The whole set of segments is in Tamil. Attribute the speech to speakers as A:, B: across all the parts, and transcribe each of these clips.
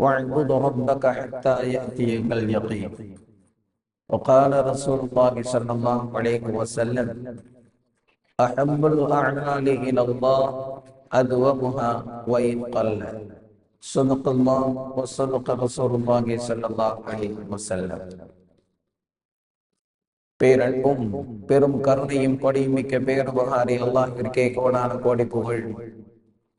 A: واعبد ربك حتى يأتيك اليقين وقال رسول الله صلى الله عليه وسلم أحب الأعمال إلى الله أدومها وإن قل صدق الله وصدق رسول الله صلى الله عليه وسلم பேரன்பும் பெரும் கருணையும் கொடியுமிக்க பேருபகாரி அல்லாஹிற்கே கோடான கோடி புகழ்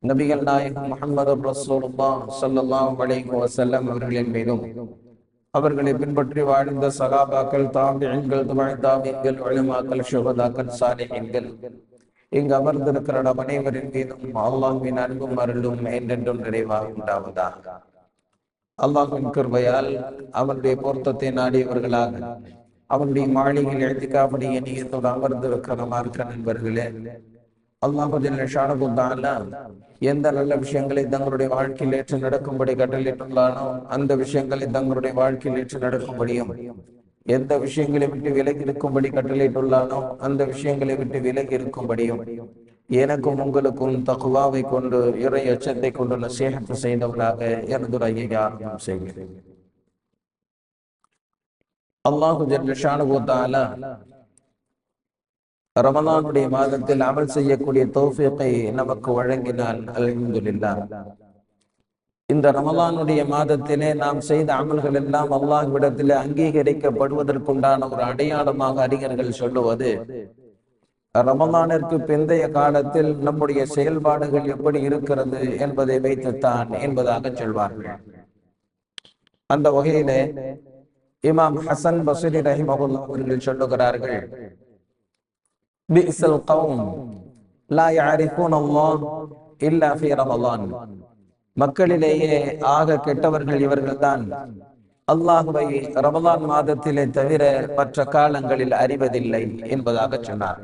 A: நபிகள் நாயகம் முகமது ரசூலுல்லா ஸல்லல்லாஹு அலைஹி வஸல்லம் அவர்களின் மீதும் அவர்களை பின்பற்றி வாழ்ந்த சகாபாக்கள் தாபியங்கள் துபாய் தாபியங்கள் உலமாக்கள் சுகதாக்கள் சாலிஹீன்கள் இங்கு அமர்ந்திருக்கிற நம் அனைவரின் மீதும் அல்லாஹ்வின் அன்பும் அருளும் என்றென்றும் நிறைவாக உண்டாவதாக. அல்லாஹின் கிருபையால் அவனுடைய பொருத்தத்தை நாடியவர்களாக அவனுடைய மாளிகையில் எழுதிக்காபடிய நீயத்தோடு அமர்ந்திருக்கிற மார்க்க நண்பர்களே அல்லாஹு எந்த நல்ல விஷயங்களை தங்களுடைய வாழ்க்கையில் ஏற்று நடக்கும்படி கட்டளிட்டுள்ளானோ அந்த விஷயங்களை தங்களுடைய வாழ்க்கையில் ஏற்று நடக்கும்படியும் எந்த விஷயங்களை விட்டு விலகி இருக்கும்படி கட்டளையிட்டுள்ளானோ அந்த விஷயங்களை விட்டு விலகி இருக்கும்படியும் எனக்கும் உங்களுக்கும் தகுவாவை கொண்டு இறை அச்சத்தை கொண்டு நசேகத்து செய்தவர்களாக எனது ஐயை ஆரம்பம் செய்கிறேன். அல்லாஹு ஜல்ல ரமதானுடைய மாதத்தில் அமல் செய்யக்கூடிய தௌஃபீக்கை நமக்கு வழங்கினால் அலமதுல்லா இந்த ரமலானுடைய மாதத்திலே நாம் செய்த அமல்கள் எல்லாம் அல்லாஹ்விடத்திலே அங்கீகரிக்கப்படுவதற்குண்டான ஒரு அடையாளமாக அறிஞர்கள் சொல்லுவது ரமலானிற்கு பிந்தைய காலத்தில் நம்முடைய செயல்பாடுகள் எப்படி இருக்கிறது என்பதை வைத்துத்தான் என்பதாக சொல்வார்கள். அந்த வகையிலே இமாம் ஹசன் பசுரி ரஹிமகுல்லா அவர்கள் சொல்லுகிறார்கள் பிஇசல் கௌம் லா யாரிஃபூன் அல்லாஹ் இல்லா ஃபி ரமலான். மக்களிலேயே ஆக கெட்டவர்கள் இவர்கள்தான். அல்லாஹுவை ரமலான் மாதத்திலே தவிர மற்ற காலங்களில் அறிவதில்லை என்பதாக சொன்னார்.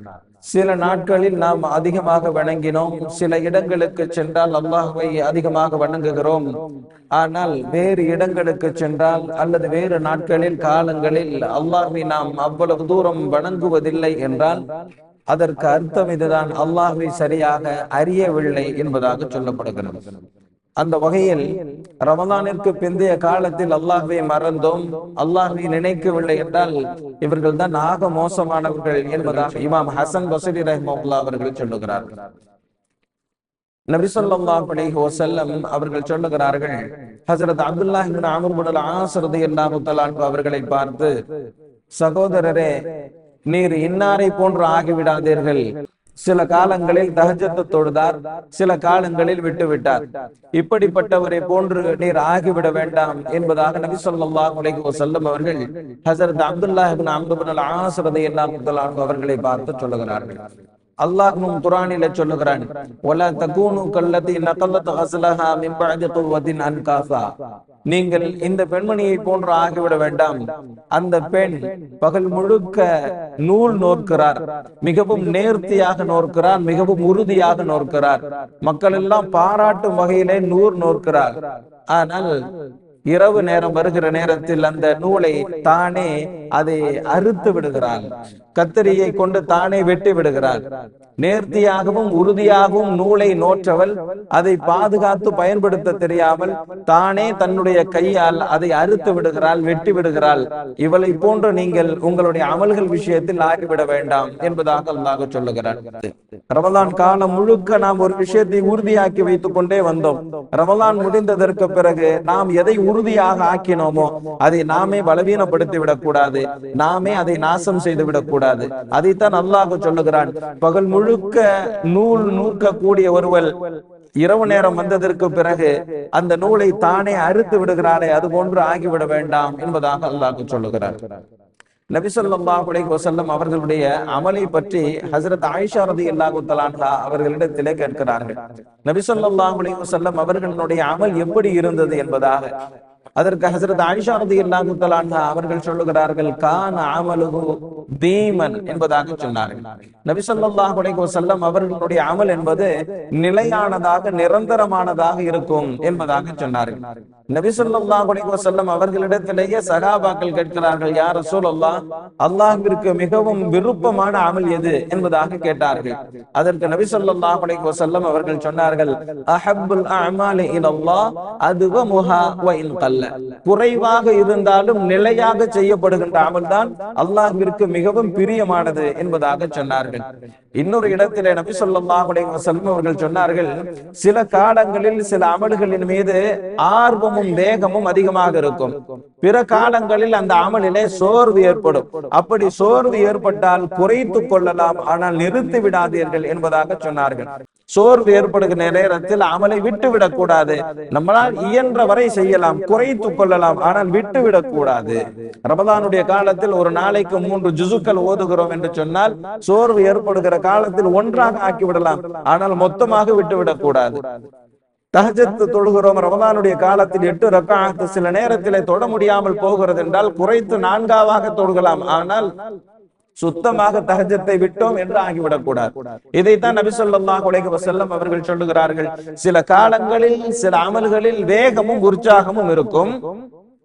A: சில நாட்களில் நாம் அதிகமாக வணங்கினோம். சில இடங்களுக்கு சென்றால் அல்லாஹுவை அதிகமாக வணங்குகிறோம். ஆனால் வேறு இடங்களுக்கு சென்றால் அல்லது வேறு நாட்களில் காலங்களில் அல்லாஹுவை நாம் அவ்வளவு தூரம் வணங்குவதில்லை என்றால் அதற்கு அர்த்தம் இதுதான். அல்லாஹை சரியாக அறியவில்லை என்பதாக சொல்லப்படுகிறது. அந்த வகையில் ரமதானிற்கு பிந்தைய காலத்தில் அல்லாஹ்வை மறந்தோம். அல்லாஹ்வை நினைக்கவில்லை என்றால் இவர்கள் தான் ஆக மோசமானவர்கள் என்பதாக இமாம் ஹசன் பசரி ரஹ்மல்லா அவர்கள் சொல்லுகிறார்கள் நபிசல்லாஹ் அலைஹி வஸல்லம் அவர்கள் சொல்லுகிறார்கள் ஹசரத் அப்துல்லாஹ் இப்னு அம்ர் இப்னு ஆஸ் ரலியல்லாஹு அவர்களை பார்த்து சகோதரரே நீர் இன்னாரை போன்று ஆகிவிடாதீர்கள். சில காலங்களில் தகஜத்து தொழுதார் சில காலங்களில் விட்டு விட்டார் இப்படிப்பட்டவரை போன்று நீர் ஆகிவிட வேண்டாம் என்பதாக நபி சொல்லாஹ் அலைஹி வஸல்லம் அவர்கள் ஹசரத் அப்துல்லாஹ் இப்னு அம்ர் எல்லாம் அவர்களை பார்த்து சொல்லுகிறார்கள். அல்லாஹ்வும் குரானில சொல்லுகிறான் வலா தகூனு கல்லதி நகல்லத் ஹஸ்லஹா மின் பஅதி குவத்தின் அன்காசா நீங்கள் இந்த பெண்மணியை போன்று ஆகிவிட வேண்டாம். அந்த பெண் பகல் முழுக்க நூல் நோக்கிறார் மிகவும் நேர்த்தியாக நோக்கிறார் மிகவும் உறுதியாக நோக்கிறார் மக்கள் எல்லாம் பாராட்டும் வகையிலே நூல் நோக்கிறார் ஆனால் இரவு நேரம் வருகிற நேரத்தில் அந்த நூலை தானே அதை அறுத்து விடுகிறார் கத்தரியை கொண்டு தானே வெட்டி விடுகிறார் நேர்த்தியாகவும் உறுதியாகவும் நூலை நோற்றவள் அதை பாதுகாத்து பயன்படுத்த தெரியாமல் தானே தன்னுடைய கையால் அதை அறுத்து விடுகிறாள் வெட்டி விடுகிறாள். இவளை போன்று நீங்கள் உங்களுடைய அமல்கள் விஷயத்தில் ஆகிவிட வேண்டாம் என்பதாக அல்லாஹ் சொல்லுகிறார் ரமலான் காலம் முழுக்க நாம் ஒரு விஷயத்தை உறுதியாக்கி வைத்துக் கொண்டே வந்தோம். ரமலான் முடிந்ததற்கு பிறகு நாம் எதை உறுதியாக ஆக்கினோமோ அதை நாமே பலவீனப்படுத்தி விடக்கூடாது. கூடாது. நாமே அதை நாசம் செய்து விடக்கூடாது அதைத்தான் அல்லாஹ் சொல்லுகிறான். பகல் முழுக்க நூல் நூற்க கூடிய ஒருவள் இரவு நேரம் வந்ததற்கு பிறகு அந்த நூலை தானே அறுத்து விடுகிறாரே அது போன்று ஆகிவிட வேண்டாம் என்பதாக அல்லாஹ் சொல்லுகிறார் நபிசல்லாஹ் அலைஹி வஸல்லம் அவர்களுடைய அமலை பற்றி ஹசரத் ஆயிஷா ரலியல்லாஹு தஆலா அவர்களிடத்திலே கேட்கிறார்கள். நபிசல்லாஹ் அலைஹி வஸல்லம் அவர்களுடைய அமல் எப்படி இருந்தது என்பதாக. அதற்கு ஹசரத் ஆயிஷா ரலியல்லாஹு தஆலா அவர்கள் சொல்லுகிறார்கள் கான் அமலுகு தீமன் என்பதாக சொன்னார்கள். நபி சொல்லாஹ் அலைஹி செல்லம் அவர்களுடைய அமல் என்பது நிலையானதாக நிரந்தரமானதாக இருக்கும் என்பதாக சொன்னார்கள். நபி ஸல்லல்லாஹு அலைஹி வஸல்லம் அவர்களிடத்திலேயே சகாபாக்கள் கேட்கிறார்கள் யா ரசூலல்லாஹ் அல்லாஹிற்கு மிகவும் விருப்பமான அமல் எது? என்பதாக கேட்டார்கள். அதற்கு நபி ஸல்லல்லாஹு அலைஹி வஸல்லம் அவர்கள் சொன்னார்கள் அஹபுல் அஅமாலி இலல்லாஹ் அதுவமுஹா வ இன் கல்ல. குறைவாக இருந்தாலும் நிலையாக செய்யப்படுகின்ற அமல் தான் அல்லாஹிற்கு மிகவும் பிரியமானது என்பதாக சொன்னார்கள். இன்னொரு இடத்திலே நபி சொல்லா அலைஹி வஸல்லம் அவர்கள் சொன்னார்கள் சில காலங்களில் சில அமல்களின் மீது ஆர்வம் ஆர்வமும் வேகமும் அதிகமாக இருக்கும். பிற காலங்களில் அந்த அமலிலே சோர்வு ஏற்படும். அப்படி சோர்வு ஏற்பட்டால் குறைத்துக் கொள்ளலாம். ஆனால் நிறுத்தி விடாதீர்கள் என்பதாக சொன்னார்கள். சோர்வு ஏற்படுகிற நேரத்தில் அமலை விட்டு விடக்கூடாது நம்மளால் இயன்ற வரை செய்யலாம். குறைத்துக் கொள்ளலாம். ஆனால் விட்டு விடக்கூடாது ரமதானுடைய காலத்தில் ஒரு நாளைக்கு மூன்று ஜுசுக்கள் ஓதுகிறோம் என்று சொன்னால் சோர்வு ஏற்படுகிற காலத்தில் ஒன்றாக ஆக்கிவிடலாம். ஆனால் மொத்தமாக விட்டு விடக்கூடாது தஹஜத்து தொழுகிறோம். ரமதானுடைய காலத்தில் எட்டு ரக்காத்து சில நேரத்திலே தொட முடியாமல் போகிறது என்றால் குறைத்து நான்காவாக தொழுகலாம். ஆனால் சுத்தமாக தகஜத்தை விட்டோம் என்று ஆகிவிடக் கூடாது இதைத்தான் நபி ஸல்லல்லாஹு அலைஹி வஸல்லம் அவர்கள் சொல்லுகிறார்கள். சில காலங்களில் சில அமல்களில் வேகமும் உற்சாகமும் இருக்கும்.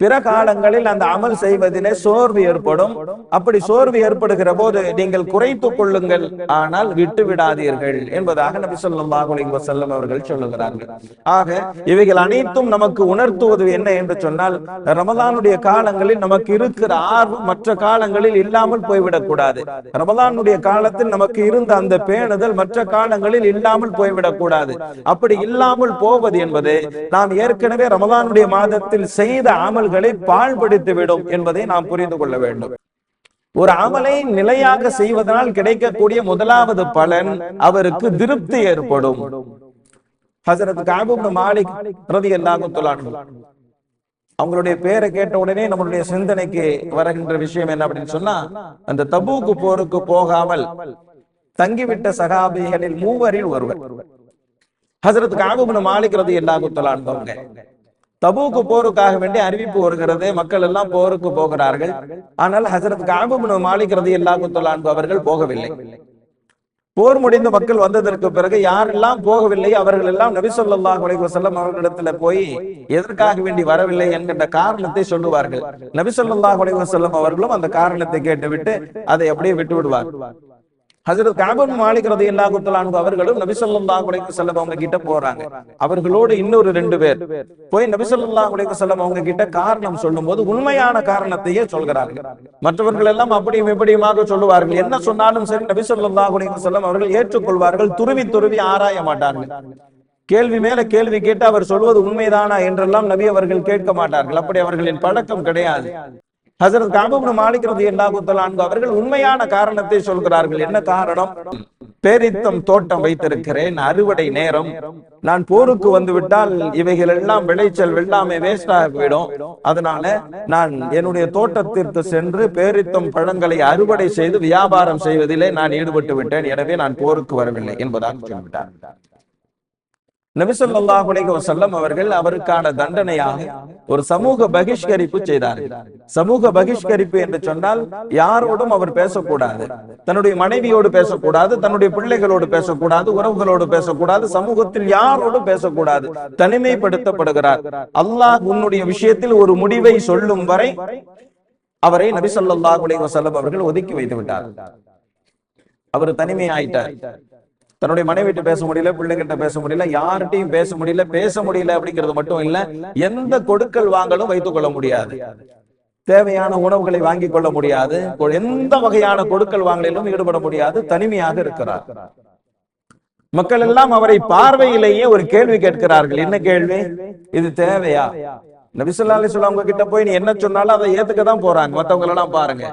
A: பிற காலங்களில் அந்த அமல் செய்வதிலே சோர்வு ஏற்படும். அப்படி சோர்வு ஏற்படுகிற போது நீங்கள் குறைத்துக் கொள்ளுங்கள். ஆனால் விட்டு விடாதீர்கள் என்பதாக நபி சொல்லும் அலைஹி வஸல்லம் அவர்கள் சொல்லுகிறார்கள். ஆக இவைகள் அனைத்தும் நமக்கு உணர்த்துவது என்ன என்று சொன்னால் ரமதானுடைய காலங்களில் நமக்கு இருக்கிற ஆர்வம் மற்ற காலங்களில் இல்லாமல் போய்விடக் கூடாது. ரமலானுடைய காலத்தில் நமக்கு இருந்த அந்த பேணுதல் மற்ற காலங்களில் இல்லாமல் போய்விடக் கூடாது. அப்படி இல்லாமல் போவது என்பது நாம் ஏற்கனவே ரமதானுடைய மாதத்தில் செய்த அமல்களை பாழ்படுத்திவிடும் என்பதை நாம் புரிந்து கொள்ள வேண்டும். ஒரு அமலை நிலையாக செய்வதனால் கிடைக்கக்கூடிய முதலாவது பலன் அவருக்கு திருப்தி ஏற்படும். ஹசரத் காபுப் மாலிக் ரலியல்லாஹு தஆலா அவங்களுடைய பேரை கேட்ட உடனே நம்மளுடைய சிந்தனைக்கு வருகின்ற விஷயம் என்ன அப்படின்னு சொன்னா அந்த தபூக்கு போருக்கு போகாமல் தங்கிவிட்ட சகாபிகளில் மூவரில் ஒருவர். ஹசரத் காபுபின் மாலிக் ரதி எல்லா தபூக்கு போருக்காக வேண்டி அறிவிப்பு வருகிறது. மக்கள் எல்லாம் போருக்கு போகிறார்கள். ஆனால் ஹசரத் காபுபின் மாளிகிறது எல்லா குத்தலாண்டு அவர்கள் போகவில்லை. போர் முடிந்து மக்கள் வந்ததற்கு பிறகு யாரெல்லாம் போகவில்லை அவர்கள் எல்லாம் நபி ஸல்லல்லாஹு அவர்களிடத்துல போய் எதற்காக வேண்டி வரவில்லை என்கின்ற காரணத்தை சொல்லுவார்கள். நபி ஸல்லல்லாஹு அவர்களும் அந்த காரணத்தை கேட்டுவிட்டு அதை அப்படியே விட்டு விடுவார் ஹசரத் காபன் மாலிக் ரதி அல்லா குத்தலானு அவர்களும் நபிசல்லா ஸல்லல்லாஹு செல்லம் அவங்க கிட்ட போறாங்க. அவர்களோடு இன்னொரு ரெண்டு பேர் போய் நபிசல்லா ஸல்லல்லாஹு செல்லம் அவங்க கிட்ட காரணம் சொல்லும் போது உண்மையான காரணத்தையே சொல்கிறார்கள். மற்றவர்கள் எல்லாம் அப்படியும் இப்படியுமாக சொல்லுவார்கள். என்ன சொன்னாலும் சரி நபிசல்லா ஸல்லல்லாஹு செல்லம் அவர்கள் ஏற்றுக்கொள்வார்கள். துருவி துருவி ஆராய மாட்டார்கள். கேள்வி மேல கேள்வி கேட்டு அவர் சொல்வது உண்மைதானா என்றெல்லாம் நபி அவர்கள் கேட்க மாட்டார்கள். அப்படி அவர்களின் பழக்கம் கிடையாது. ஹசரத் காபுபின் மாலிக் ரலியல்லாஹு அவர்கள் உண்மையான காரணத்தை சொல்கிறார்கள். என்ன காரணம்? பேரித்தம் தோட்டம் வைத்திருக்கிறேன் அறுவடை நேரம். நான் போருக்கு வந்து விட்டால் இவைகள் எல்லாம் விளைச்சல் வெள்ளாமை வேஸ்ட் போயிடும். அதனால நான் என்னுடைய தோட்டத்திற்கு சென்று பேரித்தம் பழங்களை அறுவடை செய்து வியாபாரம் செய்வதிலே நான் ஈடுபட்டு விட்டேன். எனவே நான் போருக்கு வரவில்லை என்பதாக சொல்லிவிட்டார். நபிசல்லாஹ் அலைஹி அவர்கள் அவருக்கான தண்டனையாக ஒரு சமூக பகிஷ்கரிப்பு செய்தார்கள். சமூக பகிஷ்கரிப்பு என்று சொன்னால் யாரோடும் அவர் பேசக்கூடாது. தன்னுடைய மனைவியோடு பேசக்கூடாது தன்னுடைய பிள்ளைகளோடு பேசக்கூடாது உறவுகளோடு பேசக்கூடாது சமூகத்தில் யாரோடும் பேசக்கூடாது. தனிமைப்படுத்தப்படுகிறார். அல்லாஹ் உன்னுடைய விஷயத்தில் ஒரு முடிவை சொல்லும் வரை அவரை நபிசல்லாஹ் ஸல்லல்லாஹு அவர்கள் ஒதுக்கி வைத்து விட்டார் அவர் தனிமை ஆயிட்டார் தன்னுடைய மனைவிட்டு பேச முடியல பிள்ளைங்கிட்ட பேச முடியல யார்கிட்டையும் பேச முடியல பேச முடியல அப்படிங்கிறது மட்டும் இல்ல எந்த கொடுக்கல் வாங்கலும் வைத்துக் கொள்ள முடியாது. தேவையான உணவுகளை வாங்கிக் கொள்ள முடியாது. எந்த வகையான கொடுக்கல் வாங்கலிலும் ஈடுபட முடியாது. தனிமையாக இருக்கிறார். மக்கள் எல்லாம் அவரை பார்வையிலேயே ஒரு கேள்வி கேட்கிறார்கள். என்ன கேள்வி? இது தேவையா? நபிசுல்லா அலிஸ்லாம் அவங்க கிட்ட போய் நீ என்ன சொன்னாலும் அதை ஏத்துக்க தான் போறாங்க. மத்தவங்க எல்லாம் பாருங்க.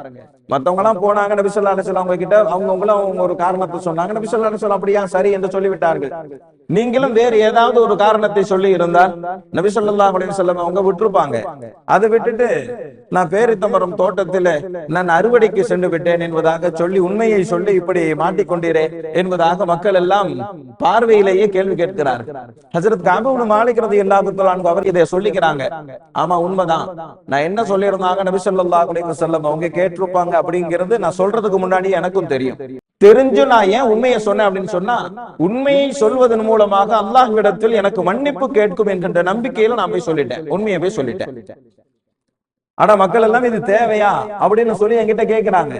A: மத்தவங்க எல்லாம் போனாங்க நபிசுல்லா அலிஸ்லாம் அவங்க கிட்ட அவங்கவுங்களும் அவங்க ஒரு காரணத்தை சொன்னாங்க. நபிசுல்லா அலிஸ்லாம் அப்படியா சரி என்று சொல்லிவிட்டார்கள்? நீங்களும் வேறு ஏதாவது ஒரு காரணத்தை சொல்லி இருந்தால் நபிசல்லா அப்படின்னு வஸல்லம் அவங்க விட்டுருப்பாங்க. அதை விட்டுட்டு நான் பேரித்தமரம் தோட்டத்தில நான் அறுவடைக்கு சென்று விட்டேன் என்பதாக சொல்லி உண்மையை சொல்லி இப்படி மாட்டிக்கொண்டீரே என்பதாக மக்கள் எல்லாம் பார்வையிலேயே கேள்வி கேட்கிறார் ஹசரத் காபூன் மாலிக் ரதி அவர் இதை சொல்லிக்கிறாங்க. ஆமா உண்மைதான். நான் என்ன சொல்லியிருந்தாங்க? நபி ஸல்லல்லாஹு அலைஹி வஸல்லம் அவங்க கேட்டிருப்பாங்க அப்படிங்கிறது நான் சொல்றதுக்கு முன்னாடி எனக்கும் தெரியும். தெரிஞ்சு நான் ஏன் உண்மையை சொன்னேன் அப்படின்னு சொன்னா உண்மையை சொல்வதன் மூலமாக அல்லாஹ்விடத்தில் எனக்கு மன்னிப்பு கேட்கும் என்கின்ற நம்பிக்கையில நான் போய் சொல்லிட்டேன். உண்மையை போய் சொல்லிட்டேன். ஆனா மக்கள் எல்லாம் இது தேவையா அப்படின்னு சொல்லி என்கிட்ட கேக்குறாங்க.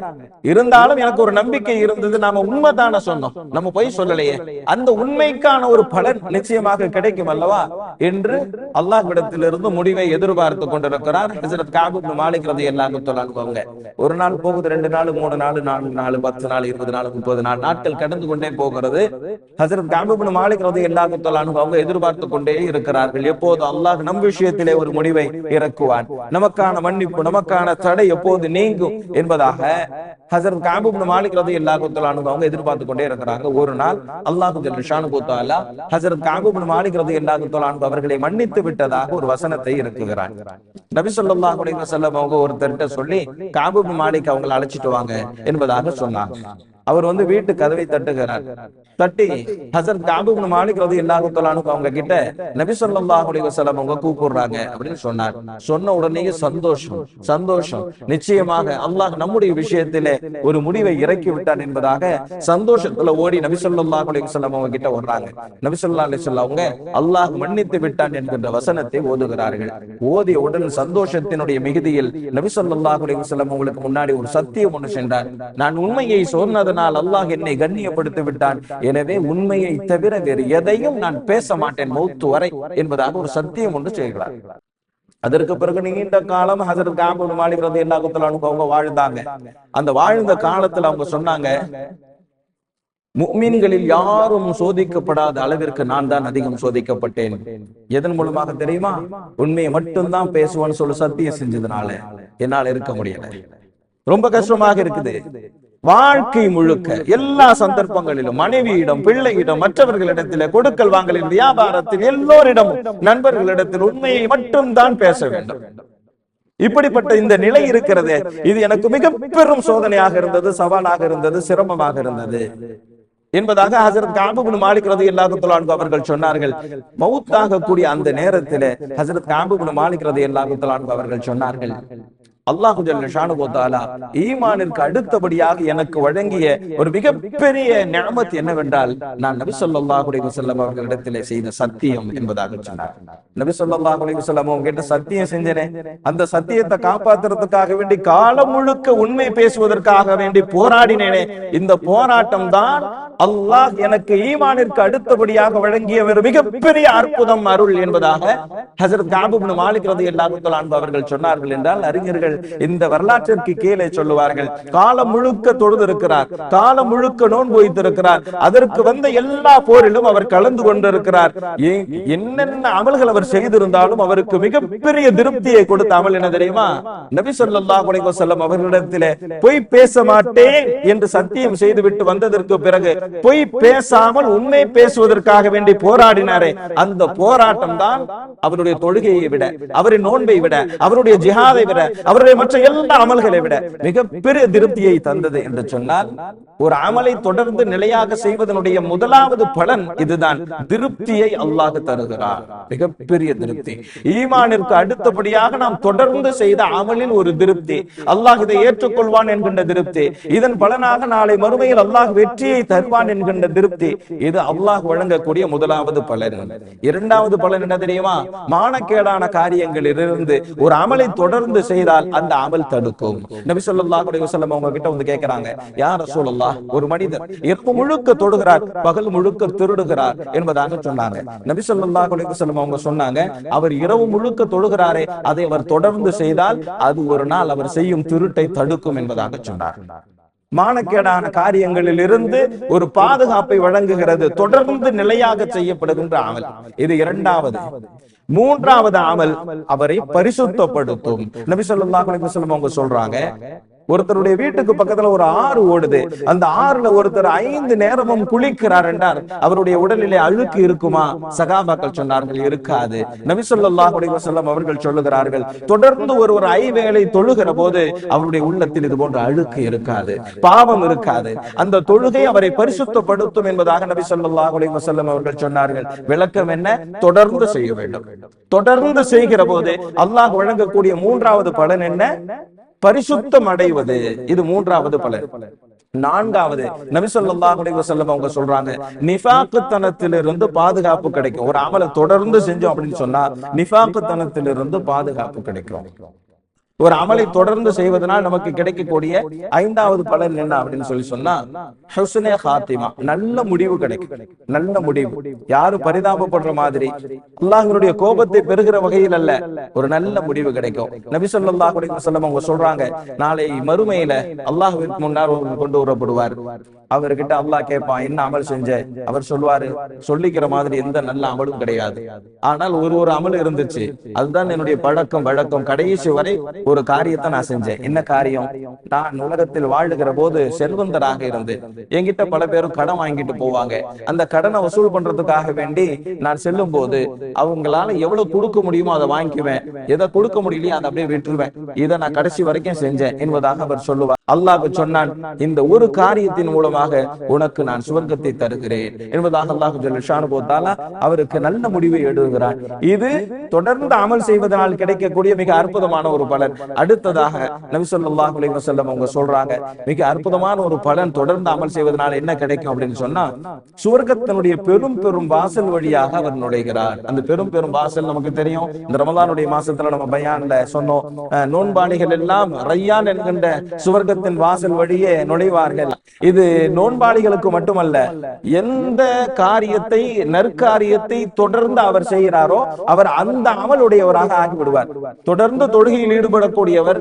A: இருந்தாலும் எனக்கு ஒரு நம்பிக்கை இருந்தது. நாம உண்மைதானே சொன்னோம். நம்ம போய் சொல்லலையே. அந்த உண்மைக்கான ஒரு பலன் நிச்சயமாக கிடைக்கும் அல்லவா? என்று அல்லாஹ்விடத்திலிருந்து முடிவை எதிர்பார்த்து கொண்டிருக்கிறார் ஹசரத் காபு இப்னு மாலிக் ரலியல்லாஹு தஆலா அவங்க. ஒரு நாள் போகுது ரெண்டு நாள் மூணு நாள் நாலு நாலு பத்து நாள் இருபது நாள் முப்பது நாள் நாட்கள் கடந்து கொண்டே போகிறது. ஹசரத் காபு இப்னு மாலிக் ரலியல்லாஹு தஆலா அவங்க எதிர்பார்த்து கொண்டே இருக்கிறார்கள். எப்போது அல்லாஹ் நம் விஷயத்திலே ஒரு முடிவை இறக்குவான். நமக்கான மன்னிப்பு நமக்கான தடை எப்போது நீங்கும் என்பதாக ஹசரத் காபு இப்னு மாலிக் ரலியல்லாஹு தஆலா அவங்க எதிர்பார்த்து கொண்டே இருக்கிறாங்க. ஒரு நாள் அல்லாஹு ஜல்ல ஷானுஹு ஹசரத் காபு இப்னு மாலிக் ரலியல்லாஹு தஆலா அவர்களை மன்னித்து விட்டதாக ஒரு வசனத்தை இறக்குகிறார். நபி சொல்லா குலைவசல்லம் அவங்க ஒருத்தர்கிட்ட சொல்லி காபு மாலிக் அவங்களை அழைச்சிட்டு வாங்க என்பதாக சொன்னாங்க. அவர் வந்து வீட்டு கதவை தட்டுகிறார். தட்டி ஹசரத் காபு மாலிக் ரதி இல்லாஹு தலானுக்கு அவங்க கிட்ட நபி ஸல்லல்லாஹு அலைஹி வஸல்லம் அவங்க கூப்பிடுறாங்க அப்படின்னு சொன்னார். சொன்ன உடனே சந்தோஷம் சந்தோஷம். நிச்சயமாக அல்லாஹ் நம்முடைய விஷயத்திலே ஒரு முடிவை இறக்கி விட்டான் என்பதாக சந்தோஷத்துல ஓடி நபி ஸல்லல்லாஹு அலைஹி வஸல்லம் அவங்க கிட்ட வர்றாங்க நபி ஸல்லல்லாஹு அலைஹி வஸல்லம் அவங்க அல்லாஹ் மன்னித்து விட்டான் என்கின்ற வசனத்தை ஓதுகிறார்கள். ஓதிய உடன் சந்தோஷத்தினுடைய மிகுதியில் நபி ஸல்லல்லாஹு அலைஹி வஸல்லம் உங்களுக்கு முன்னாடி ஒரு சத்தியம் ஒன்று சென்றார். நான் உண்மையை சொன்னதனால் அல்லாஹ் என்னை கண்ணியப்படுத்தி விட்டான் எனவே உண்மையை தவிர வேறு எதையும் நான் பேச மாட்டேன் மௌத்து வரை என்பதாக ஒரு சத்தியம் ஒன்று செய்கிறார். அதற்கு பிறகு நீண்ட காலம் ஹசரத் காபூர் மாலிக் ரதி அவங்க வாழ்ந்தாங்க. அந்த வாழ்ந்த காலத்துல அவங்க சொன்னாங்க முக்மீன்களில் யாரும் சோதிக்கப்படாத அளவிற்கு நான் தான் அதிகம் சோதிக்கப்பட்டேன். எதன் மூலமாக தெரியுமா? உண்மையை மட்டும்தான் பேசுவேன்னு சொல்லி சத்தியம் செஞ்சதுனால. என்னால இருக்க முடியல. ரொம்ப கஷ்டமாக இருக்குது. வாழ்க்கை முழுக்க எல்லா சந்தர்ப்பங்களிலும் மனைவியிடம் பிள்ளையிடம் மற்றவர்களிடத்தில் கொடுக்கல் வாங்கலில் வியாபாரத்தில் எல்லோரிடமும் நண்பர்களிடத்தில் உண்மையை மட்டும்தான் பேச வேண்டும். இப்படிப்பட்ட இந்த நிலை இருக்கிறது இது எனக்கு மிக பெரும் சோதனையாக இருந்தது சவாலாக இருந்தது சிரமமாக இருந்தது. என்பதாக ஹசரத் காபுபின் மாலிக் ரதி அல்லாஹுத்தலான் அவர்கள் சொன்னார்கள். மவுத்தாக கூடிய அந்த நேரத்தில் ஹசரத் காபுபின் மாலிக் ரதி அல்லாஹுத்தலான் அவர்கள் சொன்னார்கள். அல்லாஹு ஈமானிற்கு அடுத்தபடியாக எனக்கு வழங்கிய ஒரு மிகப்பெரிய நியமத் என்னவென்றால் நான் நபி அலைஹி வஸல்லம் அவர்களிடத்திலே செய்த சத்தியம் என்பதாக சொன்னார். நபி அலைஹி வஸல்லம் அவங்க கிட்ட சத்தியம் செஞ்சனே. அந்த சத்தியத்தை காப்பாத்துறதுக்காக வேண்டி காலம் முழுக்க உண்மை பேசுவதற்காக வேண்டி போராடினேனே. இந்த போராட்டம் தான் அல்லாஹ் எனக்கு ஈமானிற்கு அடுத்தபடியாக வழங்கிய ஒரு மிகப்பெரிய அற்புதம் அருள் என்பதாக ஹசரத் காபு மாலிக் தஆலா அன்ஹு அவர்கள் சொன்னார்கள். என்றால் அறிஞர்கள் இந்த வரலாற்றிற்கு கீழே சொல்லுவார்கள். காலம் முழுக்க தொழுதிருக்கிறார். காலம் முழுக்க நோன்பு வைத்திருக்கிறார். அதற்கு வந்த எல்லா போரிலும் அவர் கலந்து கொண்டிருக்கிறார். என்னென்ன அமல்கள் அவர் செய்திருந்தாலும் அவருக்கு மிகப்பெரிய திருப்தியை கொடுத்த அமல் என்ன தெரியுமா? நபி ஸல்லல்லாஹு அலைஹி அவர்களிடத்திலே பொய் பேச மாட்டேன் என்று சத்தியம் செய்துவிட்டு வந்ததற்கு பிறகு பொய் பேசாமல் உண்மை பேசுவதற்காக வேண்டி போராடினாரே. அந்த போராட்டம் தான் அவருடைய தொழுகையை விட அவரின் நோன்பை விட அவருடைய ஜிஹாதை விட அவருடைய மற்ற எல்லா அமல்களை விட மிகப்பெரிய திருப்தியை தந்தது என்று சொன்னால் ஒரு அமலை தொடர்ந்து நிலையாக செய்வதனுடைய முதலாவது பலன் இதுதான். திருப்தியை அல்லாஹ் தருகிறார். மிகப்பெரிய திருப்தி. ஈமானிற்கு அடுத்தபடியாக நாம் தொடர்ந்து செய்த அமலில் ஒரு திருப்தி. அல்லாஹ் இதை ஏற்றுக்கொள்வான் என்கின்ற திருப்தி. இதன் பலனாக நாளை மறுமையில் அல்லாஹ் வெற்றியை தருவான் என்கின்ற திருப்தி. இது அல்லாஹ் வழங்கக்கூடிய முதலாவது பலன். இரண்டாவது பலன் என்ன தெரியுமா? மானக்கேடான காரியங்களிலிருந்து ஒரு அமலை தொடர்ந்து செய்தால் அந்த அமல் தடுக்கும். நபி சொல்லா அலைஹி வசல்லம் அவங்க கிட்ட வந்து கேட்கிறாங்க யார் ரசூலுல்லாஹ் ஒரு மனிதர் எப்ப முழுக்க தொடுகிறார் பகல் முழுக்க திருடுகிறார் என்பதாக சொன்னாங்க. நபி சொல்லா அலைஹி வசல்லம் அவங்க சொன்னாங்க அவர் இரவு முழுக்க தொழுகிறாரே அதை அவர் தொடர்ந்து செய்தால் அது ஒரு நாள் அவர் செய்யும் திருட்டை தடுக்கும் என்பதாக சொன்னார். மானக்கேடான காரியங்களில் இருந்து ஒரு பாதுகாப்பை வழங்குகிறது தொடர்ந்து நிலையாக செய்யப்படுகின்ற அமல் இது இரண்டாவது. மூன்றாவது அமல் அவரை பரிசுத்தப்படுத்தும். நபி ஸல்லல்லாஹு அலைஹி வஸல்லம் அவங்க சொல்றாங்க ஒருத்தருடைய வீட்டுக்கு பக்கத்துல ஒரு ஆறு ஓடுது. அந்த ஆறுல ஒருத்தர் ஐந்து நேரமும் குளிக்கிறார் என்றார். அவருடைய உடலிலே அழுக்கு இருக்குமா? சகாபாக்கள் சொன்னார்கள் இருக்காது. நபிசல்லாஹ் செல்லம் அவர்கள் சொல்லுகிறார்கள் தொடர்ந்து ஒருவர் ஐவேளை தொழுகிற போது அவருடைய உள்ளத்தில் இது போன்ற அழுக்கு இருக்காது பாவம் இருக்காது. அந்த தொழுகை அவரை பரிசுத்தப்படுத்தும் என்பதாக நபி சொல்லாஹ் செல்லம் அவர்கள் சொன்னார்கள். விளக்கம் என்ன? தொடர்ந்து செய்ய வேண்டும். தொடர்ந்து செய்கிற போது அல்லாஹ் வழங்கக்கூடிய மூன்றாவது பலன் என்ன? பரிசுத்தம் அடைவது. இது மூன்றாவது பலன். நான்காவது. நபி ஸல்லல்லாஹு அலைஹி வஸல்லம் அவங்க சொல்றாங்க நிஃபாக்குத்தனத்திலிருந்து பாதுகாப்பு கிடைக்கும். ஒரு அமலை தொடர்ந்து செஞ்சோம் அப்படின்னு சொன்னா நிஃபாக்குத்தனத்திலிருந்து பாதுகாப்பு கிடைக்கும். ஒரு அமலை தொடர்ந்து செய்வதனால் நமக்கு கிடைக்கக்கூடிய ஐந்தாவது பலன் என்ன அப்படின்னு சொல்லி சொன்னா ஹாத்திமா. நல்ல முடிவு கிடைக்கும். நல்ல முடிவு. யாரு பரிதாபப்படுற மாதிரி? அல்லாஹினுடைய கோபத்தை பெறுகிற வகையில் அல்ல. ஒரு நல்ல முடிவு கிடைக்கும். நபி ஸல்லல்லாஹு சொல்லம் அவங்க சொல்றாங்க நாளை மறுமையில அல்லாஹுவிற்கு முன்னால் கொண்டு வரப்படுவார். அவர்கிட்ட அல்லாஹ் கேட்பான் என்ன அமல் செஞ்ச? அவர் சொல்லுவாரு சொல்லிக்கிற மாதிரி எந்த நல்ல அமலும் கிடையாது. ஆனால் ஒரு ஒரு அமல் இருந்துச்சு. அதுதான் என்னுடைய பழக்கம் வழக்கம். கடைசி வரை ஒரு காரியத்தை நான் செஞ்சேன். என்ன காரியம்? நான் உலகத்தில் வாழுகிற போது செல்வந்தராக இருந்து என்கிட்ட பல பேரும் கடன் வாங்கிட்டு போவாங்க. அந்த கடனை வசூல் பண்றதுக்காக வேண்டி நான் செல்லும் போது அவங்களால எவ்வளவு கொடுக்க முடியுமோ அதை வாங்கிக்குவேன். எதை கொடுக்க முடியலையோ அதை அப்படியே விட்டுருவேன். இதை நான் கடைசி வரைக்கும் செஞ்சேன் என்பதாக அவர் சொல்லுவார். அல்லாஹ் சொன்னான் இந்த ஒரு காரியத்தின் மூலமாக உனக்கு நான் சுவர்க்கத்தை தருகிறேன் என்பதாக அல்லாஹ் ஜல்லுஷானு போத்தாலா அவருக்கு நல்ல முடிவை எழுதுகிறான் இது தொடர்ந்து அமல் செய்வதனால் கிடைக்கக்கூடிய மிக அற்புதமான ஒரு பலன். அடுத்ததாக நபி ஸல்லல்லாஹு அலைஹி அவங்க சொல்றாங்க மிக அற்புதமான ஒரு பலன் தொடர்ந்து அமல் செய்வதனால என்ன கிடைக்கும் அப்படின்னு சொன்னா சுவர்க்கத்தினுடைய பெரும் பெரும் வாசல் வழியாக அவர் நுழைகிறார். அந்த பெரும் பெரும் வாசல் நமக்கு தெரியும். இந்த ரமதானுடைய மாசத்துல நம்ம பயான்ல சொன்னோம் நோன்பாளிகள் எல்லாம் ரையான் என்கின்ற சுவர்க்கத்தின் வாசல் வழியே நுழைவார்கள். இது நோன்பாளிகளுக்கு மட்டுமல்ல எந்த காரியத்தை நற்காரியத்தை தொடர்ந்து அவர் செய்கிறாரோ அவர் அந்த அமலுடையவராக ஆகிவிடுவார். தொடர்ந்து தொழுகையில் ஈடுபடும் ஈடுபடக்கூடியவர்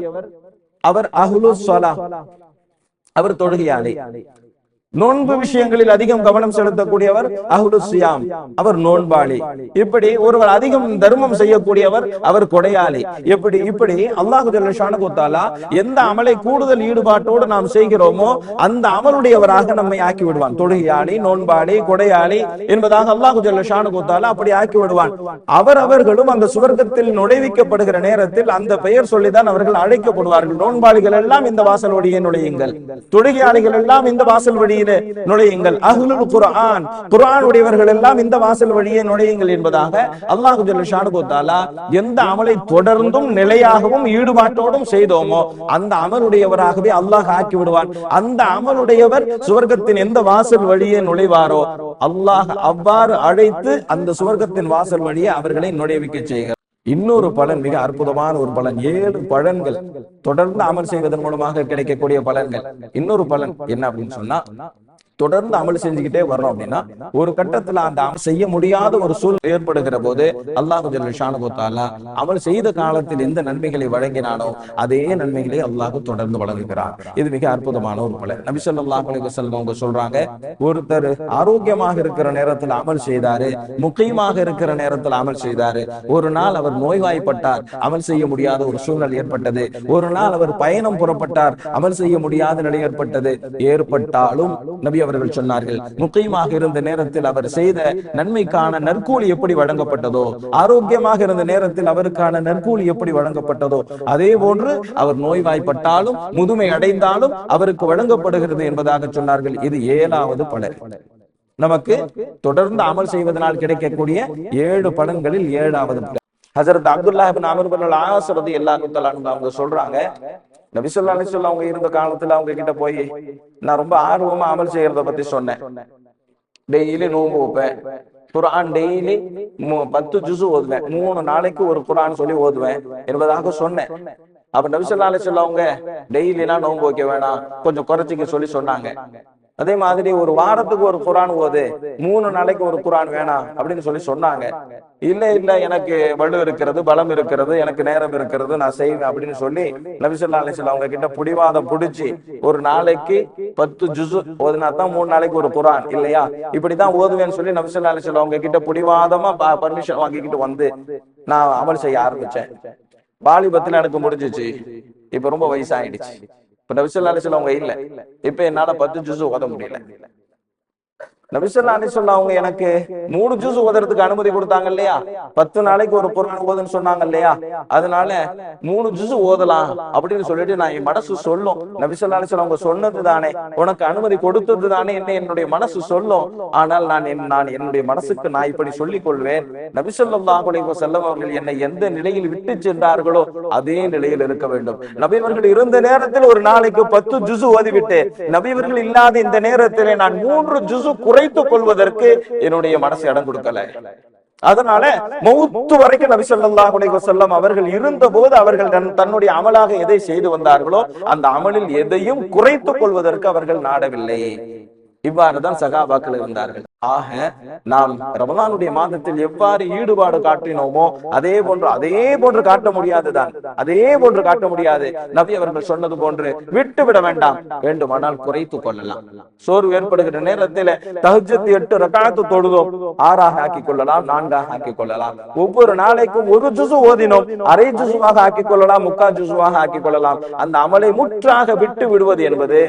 A: அவர் அஹ்லு ஸலா அவர் தொழுகையாளி. நோன்பு விஷயங்களில் அதிகம் கவனம் செலுத்தக்கூடியவர் அஹ்லு சியாம். அவர் நோன்பாளி. இப்படி ஒருவர் அதிகம் தர்மம் செய்யக்கூடியவர் அவர் கொடையாளி. எப்படி? இப்படி அல்லாஹு ஜல்லஷானு தாலா எந்த அமலை கூடுதல் ஈடுபாட்டோடு நாம் செய்கிறோமோ அந்த அமலுடையவராக நம்மை ஆக்கி விடுவான் தொழுகையாளி நோன்பாளி கொடையாளி என்பதாக அல்லாஹு ஜல்லஷானு தாலா அப்படி ஆக்கி விடுவான் அவர் அவர்களும் அந்த சுவர்க்கத்தில் நுழைவிக்கப்படுகிற நேரத்தில் அந்த பெயர் சொல்லிதான் அவர்கள் அழைக்கப்படுவார்கள். நோன்பாளிகள் எல்லாம் இந்த வாசல் வழியே நுழையுங்கள் தொழுகையாளிகள் எல்லாம் இந்த வாசல் வழியிலே நுழையுங்கள். அஹ்லுல் குர்ஆன் குர்ஆன் உடையவர்கள் எல்லாம் இந்த வாசல் வழியே நுழையுங்கள் என்பதாக அல்லாஹு ஜல்லஷானு தாலா எந்த அமலை தொடர்ந்தும் நிலையாகவும் ஈடுபாட்டோடும் செய்தோமோ அந்த அமலுடையவராகவே அல்லாஹ் ஆக்கி விடுவான். அந்த அமலுடையவர் சுவர்க்கத்தின் எந்த வாசல் வழியே நுழைவாரோ அல்லாஹ் அவ்வாறு அழைத்து அந்த சுவர்க்கத்தின் வாசல் வழியே அவர்களை நுழைவிக்க செய்கிறார். இன்னொரு பலன் மிக அற்புதமான ஒரு பலன் ஏழு பலன்கள் தொடர்ந்து அமல் செய்வதன் மூலமாக கிடைக்கக்கூடிய பலன்கள். இன்னொரு பலன் என்ன அப்படின்னு சொன்னா தொடர்ந்து அமல் செஞ்சுக்கிட்டே வர்றோம் அப்படின்னா ஒரு கட்டத்துல அந்த அமல் செய்ய முடியாத ஒரு சூழல் ஏற்படுகிற போது அல்லாஹு ஜல்ல அமல் செய்த காலத்தில் எந்த நன்மைகளை வழங்கினானோ அதே நன்மைகளை அல்லாஹு தொடர்ந்து வழங்குகிறான். இது மிக அற்புதமான ஒரு பலன். நபி ஸல்லல்லாஹு அவங்க சொல்றாங்க ஒருத்தர் ஆரோக்கியமாக இருக்கிற நேரத்தில் அமல் செய்தாரு முக்கியமாக இருக்கிற நேரத்தில் அமல் செய்தாரு ஒரு நாள் அவர் நோய்வாய்ப்பட்டார் அமல் செய்ய முடியாத ஒரு சூழல் ஏற்பட்டது ஒரு நாள் அவர் பயணம் புறப்பட்டார் அமல் செய்ய முடியாத நிலை ஏற்பட்டது. ஏற்பட்டாலும் நபி அவர்கள் சொன்னார்கள். முக்கியமாக இருந்த நேரத்தில் அவர் செய்த நன்மைக்கான நற்கூலி எப்படி வழங்கப்பட்டதோ ஆரோக்கியமாக இருந்த நேரத்தில் அவருக்கான நற்கூலி எப்படி வழங்கப்பட்டதோ அதே போன்று அவர் நோய்வாய்ப்பட்டாலும் முதுமை அடைந்தாலும் அவருக்கு வழங்கப்படுகிறது என்பதாக சொன்னார்கள். இது ஏழாவது பலர் நமக்கு தொடர்ந்து அமல் செய்வதனால் கிடைக்கக்கூடிய ஏழு பலன்களில் ஏழாவது ஹசரத் Abdullah ibn Amr bin As அவங்க சொல்றாங்க நபிசுல்லா ஸல்லல்லாஹு அவங்க இருந்த காலத்துல அவங்க கிட்ட போய் நான் ரொம்ப ஆர்வமா அமல் செய்யறத பத்தி சொன்னேன். டெய்லி நோன்பு வைப்பேன். குரான் டெய்லி பத்து ஜுசு ஓதுவேன். மூணு நாளைக்கு ஒரு குரான் சொல்லி ஓதுவேன் என்பதாக சொன்னேன். அப்ப நபிசுல்லா ஸல்லல்லாஹு அவங்க டெய்லி எல்லாம் நோன்பு வைக்க வேணாம். கொஞ்சம் குறைச்சிக்க சொல்லி சொன்னாங்க. அதே மாதிரி ஒரு வாரத்துக்கு ஒரு குரான் ஓது மூணு நாளைக்கு ஒரு குரான் வேணாம் அப்படின்னு சொல்லி சொன்னாங்க. இல்ல இல்ல எனக்கு வலு இருக்கிறது பலம் இருக்கிறது எனக்கு நேரம் இருக்கிறது நான் செய்வேன் அப்படின்னு சொல்லி நபிசல்லா அலிஸ்லாம் அவங்க கிட்ட புடிவாதம் புடிச்சு ஒரு நாளைக்கு பத்து ஜுசு ஓதுனா தான் மூணு நாளைக்கு ஒரு குரான் இல்லையா? இப்படிதான் ஓதுவேன்னு சொல்லி நபிசல்லா அலிஸ்லாம் அவங்க கிட்ட புடிவாதமா பர்மிஷன் வாங்கிக்கிட்டு வந்து நான் அமல் செய்ய ஆரம்பிச்சேன். வாலிபத்துல எனக்கு முடிஞ்சிச்சு. இப்ப ரொம்ப வயசாயிடுச்சு. இப்ப நபிசல்லா அலிஸ்லாம் அவங்க இல்ல. இப்ப என்னால பத்து ஜூஸ் ஓத முடியல. நபிசல்லா அலிஸ்லாம் அவங்க எனக்கு மூணு ஜூஸ் ஓதுறதுக்கு அனுமதி கொடுத்தாங்க இல்லையா? பத்து நாளைக்கு ஒரு பொருள் ஓதுன்னு சொன்னாங்க இல்லையா? அதனால மூணு ஜூஸ் ஓதலாம் அப்படின்னு சொல்லிட்டு நான் என் மனசு சொல்லும். நபிசல்லா அலிஸ்லாம் அவங்க சொன்னது தானே. உனக்கு அனுமதி கொடுத்தது தானே என்ன என்னுடைய மனசு சொல்லும். ஆனால் நான் நான் என்னுடைய மனசுக்கு நான் இப்படி சொல்லிக் கொள்வேன். நபிசல்லா அலைஹி செல்லம் அவர்கள் என்னை எந்த நிலையில் விட்டு சென்றார்களோ அதே நிலையில் இருக்க வேண்டும். நபிவர்கள் இருந்த நேரத்தில் ஒரு நாளைக்கு பத்து ஜுசு ஓதிவிட்டு நபிவர்கள் இல்லாத இந்த நேரத்திலே நான் மூன்று ஜுசு குறைத்துக் கொள்வதற்கு என்னுடைய மனசு இடம் கொடுக்கல. அதனால மௌத்து வரைக்கும் நபி சொல்லாஹ் செல்லம் அவர்கள் இருந்த போது அவர்கள் தன்- தன்னுடைய அமலாக எதை செய்து வந்தார்களோ அந்த அமலில் எதையும் குறைத்துக் கொள்வதற்கு அவர்கள் நாடவில்லை. இவ்வாறுதான் சகாபாக்கள் இருந்தார்கள். ஆக நாம் ரமதானுடைய மாதத்தில் எவ்வாறு ஈடுபாடு காட்டினோமோ அதே போன்று அதே போன்று காட்ட முடியாதுதான். அதே போன்று காட்ட முடியாது. நபி அவர்கள் சொன்னது போன்று விட்டு விட வேண்டாம் வேண்டுமானால் குறைத்து கொள்ளலாம். சோர்வு ஏற்படுகிற நேரத்தில் தகுஜத்து எட்டு ரகாத்து தொழுதோம். ஆறாக ஆக்கிக் கொள்ளலாம் நான்காக ஆக்கிக் கொள்ளலாம். ஒவ்வொரு நாளைக்கும் ஒரு ஜுசு ஓதினோம். அரை ஜுசுவாக ஆக்கிக் கொள்ளலாம் முக்கால் ஜுசுவாக ஆக்கிக் கொள்ளலாம். அந்த அமலை முற்றாக விட்டு விடுவது என்பது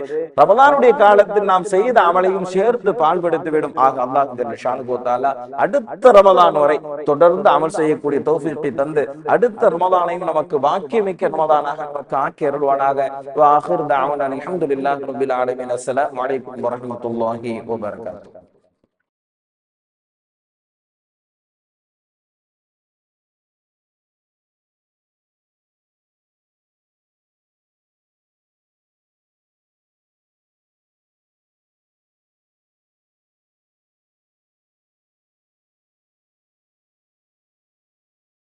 A: ரமதானுடைய காலத்தில் நாம் செய்த அமல் அமலையும் சேர்த்து பால்படுத்தி விடும் ஆக அல்லாஹ் அடுத்த ரமதான் வரை தொடர்ந்து அமல் செய்யக்கூடிய தௌஃபீக்கை தந்து அடுத்த ரமதானையும் நமக்கு பாக்கியமிக்க ரமதானாக நமக்கு ஆக்கி அருள்வானாக. வ ஆகிர் தஅவானா அல்ஹம்துலில்லாஹி ரப்பில் ஆலமீன். அஸ்ஸலாமு